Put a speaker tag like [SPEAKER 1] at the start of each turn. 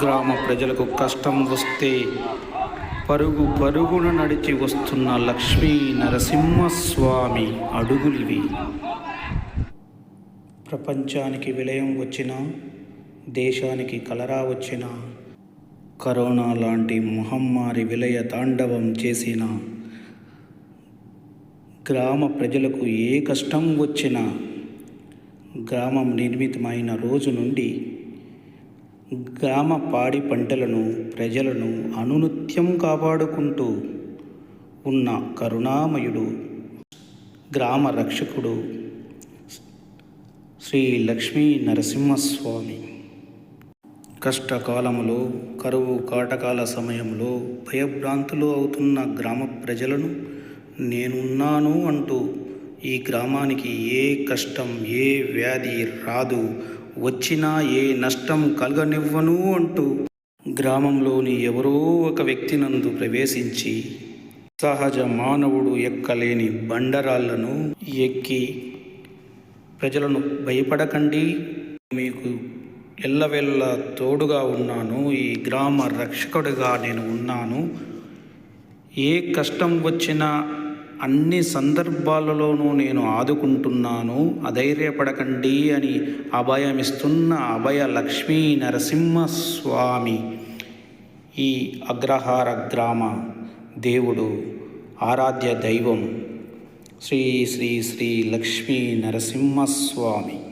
[SPEAKER 1] గ్రామ ప్రజలకు కష్టం వస్తే పరుగు పరుగున నడిచి వస్తున్న లక్ష్మీ నరసింహస్వామి అడుగులివి. ప్రపంచానికి విలయం వచ్చిన దేశానికి కలరా వచ్చిన కరోనా లాంటి మహమ్మారి విలయ తాండవం చేసిన గ్రామ ప్రజలకు ఏ కష్టం వచ్చినా గ్రామం నిర్మితమైన రోజు నుండి గ్రామ పాడి పంటలను ప్రజలను అనునిత్యం కాపాడుకుంటూ ఉన్న కరుణామయుడు గ్రామ రక్షకుడు శ్రీ లక్ష్మీ నరసింహస్వామి. కష్టకాలములో కరువు కాటకాల సమయంలో భయభ్రాంతులు అవుతున్న గ్రామ ప్రజలను నేనున్నాను అంటూ ఈ గ్రామానికి ఏ కష్టం ఏ వ్యాధి రాదు. వచ్చినా ఏ నష్టం కలగనివ్వను అంటూ గ్రామంలోని ఎవరో ఒక వ్యక్తి నందు ప్రవేశించి సహజ మానవుడు ఎక్కలేని బండరాళ్ళను ఎక్కి ప్రజలను భయపడకండి. మీకు ఎల్లవెల్ల తోడుగా ఉన్నాను. ఈ గ్రామ రక్షకుడిగా నేను ఉన్నాను. ఏ కష్టం వచ్చినా అన్ని సందర్భాలలోనూ నేను ఆదుకుంటున్నాను. అధైర్యపడకండి అని అభయమిస్తున్న అభయ లక్ష్మీ నరసింహస్వామి. ఈ అగ్రహార గ్రామ దేవుడు ఆరాధ్య దైవం శ్రీ శ్రీ శ్రీ లక్ష్మీ నరసింహస్వామి.